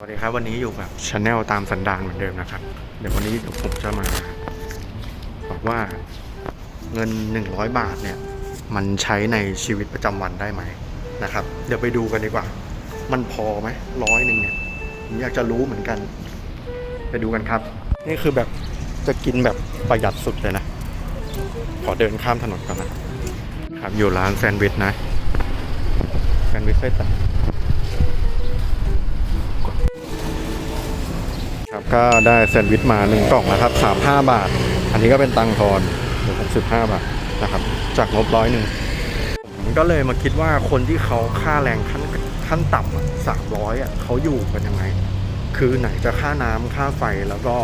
สวัสดีครับวันนี้อยู่กับชาแนลตามสันดานเหมือนเดิมนะครับ เดี๋ยววันนี้เดี๋ยวผมจะมาบอกว่าเงิน 100 บาทเนี่ย มันใช้ในชีวิตประจำวันได้ไหมนะครับ เดี๋ยวไปดูกันดีกว่า มันพอไหมร้อยหนึ่งเนี่ยผมอยากจะรู้เหมือนกัน ไปดูกันครับ นี่คือแบบจะกินแบบประหยัดสุดเลยนะ ขอเดินข้ามถนนก่อนนะครับ อยู่ร้านแซนด์วิชนะแซนด์วิชไส้ตัน ครับก็ได้แซนด์วิชมาหนึ่งกล่องนะครับสามห้าบาท อันนี้ก็เป็นตังค์ทอนหรือหกสิบห้าบาทนะครับ จากงบร้อยหนึ่งผมก็เลยมาคิดว่าคนที่เขาค่าแรงขั้นขั้นต่ำสามร้อยอะเขาอยู่กันยังไง คือไหนจะค่าน้ำค่าไฟแล้วก็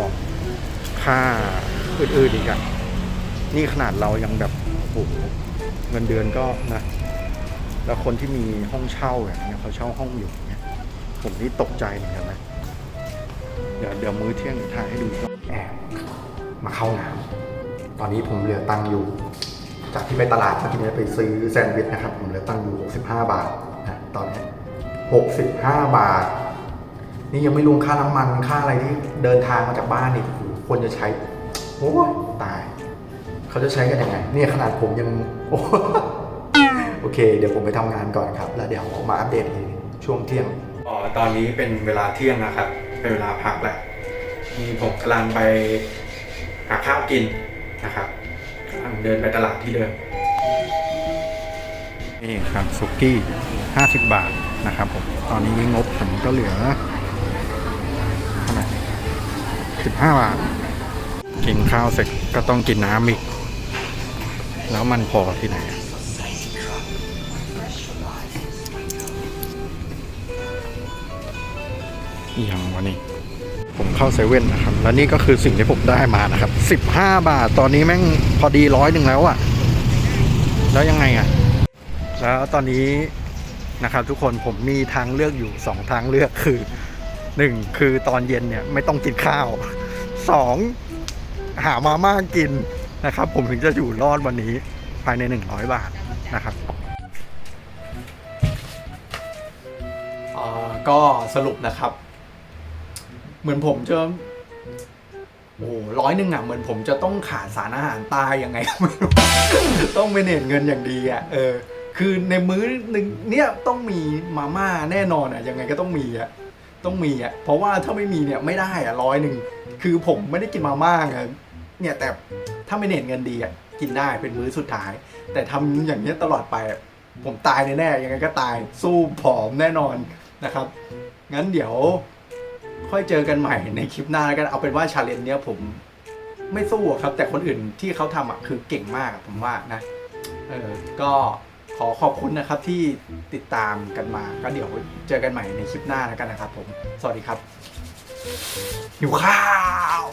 ค่าอื่นๆอีกอะนี่ขนาดเรายังแบบโอ้โหเงินเดือนก็นะ แล้วคนที่มีห้องเช่าอย่างเงี้ยเขาเช่าห้องอยู่เนี่ยผมนี่ตกใจเหมือนกันนะ เดี๋ยวเดี๋ยวมื้อเที่ยงถ่ายให้ดูก็แอบมาเข้าน้ำตอนนี้ผมเหลือตังค์อยู่ จากที่ไปตลาดเมื่อกี้นี้ไปซื้อแซนด์วิชนะครับ ผมเหลือตังค์อยู่ 65 บาทนะตอนนี้ 65 บาท นี่ยังไม่รวมค่าน้ำมันค่าอะไรที่เดินทางมาจากบ้านอีกโอ้โหคนจะใช้โอ้ยตาย เขาจะใช้กันยังไงเนี่ยขนาดผมยังโอ้โอเค เดี๋ยวผมไปทำงานก่อนครับ แล้วเดี๋ยวมาอัปเดตอีกช่วงเที่ยง อ๋อ ตอนนี้เป็นเวลาเที่ยงนะครับ เป็นเวลาพักแหล้วนี่ผมกำลังไปหาข้าวกินนะครับกำลังเดินไปตลาดที่เดิมนี่ครับสุกี้50 บาทนะครับผมตอนนี้งบผมก็เหลือเท่าไหร่15 บาท กินข้าวเสร็จก็ต้องกินน้ำอีก แล้วมันพอที่ไหน อะอหย่างวะนี่ผมเข้าเซเว่นนะครับ แล้วนี่ก็คือสิ่งที่ผมได้มานะครับ 15 บาท ตอนนี้แม่งพอดีร้อยหนึ่งแล้วอะแล้วยังไงอะแล้วตอนนี้นะครับทุกคนผมมีทางเลือกอยู่สองทางเลือกคือหนึ่งคือตอนเย็นเนี่ยไม่ต้องกินข้าวสองหามาม่ากินนะครับ ผมถึงจะอยู่รอดวันนี้ภายใน 100 บาทนะครับก็สรุปนะครับ เหมือนผมจะโอ้ร้อยหนึ่งอะเหมือนผมจะต้องขาดสารอาหารตายยังไงก็ไม่รู้ต้องเมเนจเงินอย่างดีอะเออ คือในมื้อหนึ่งเนี่ยต้องมีมาม่าแน่นอนอะยังไงก็ต้องมีอะต้องมีอะเพราะว่าถ้าไม่มีเนี่ยไม่ได้อะร้อยหนึ่งคือผมไม่ได้กินมาม่าไงเนี่ยแต่ถ้าเมเนจเงินดีอะกินได้เป็นมื้อสุดท้าย แต่ทำอย่างเนี้ยตลอดไป ผมตายแน่ๆยังไงก็ตายสู้ผอมแน่นอนนะครับ งั้นเดี๋ยว ค่อยเจอกันใหม่ในคลิปหน้าแล้วกันเอาเป็นว่าชาเลนจ์เนี้ยผมไม่สู้ครับ แต่คนอื่นที่เขาทำอะคือเก่งมากอะผมว่านะเออก็ขอขอบคุณนะครับที่ติดตามกันมาก็เดี๋ยวเจอกันใหม่ในคลิปหน้าแล้วกันนะครับ ผม สวัสดีครับหิวข้าว